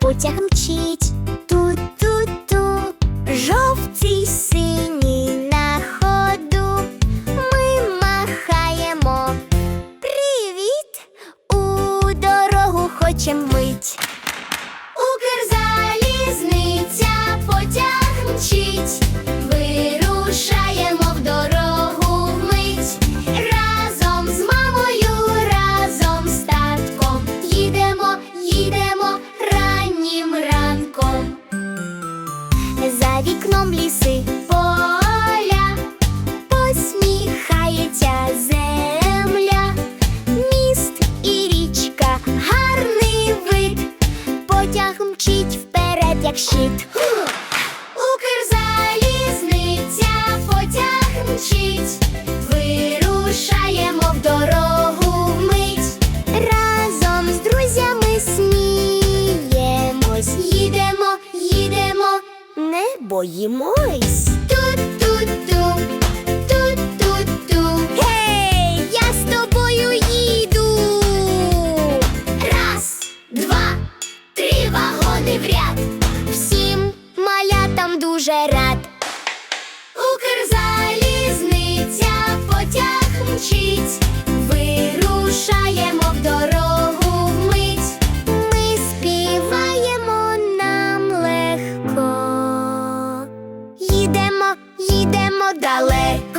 Потяг мчить ту-ту-ту, жовтий синій на ходу. Ми махаємо. Привіт! У дорогу хочем мить. Вікном ліси поля, посміхається земля, міст і річка, гарний вид, потяг мчить вперед, як щит. Укрзалізниця потяг мчить, боїмось. Ту-ту-ту, ту-ту-ту. Гей, я з тобою їду. Раз, два, три вагони в ряд. Всім малятам дуже рад. далеко.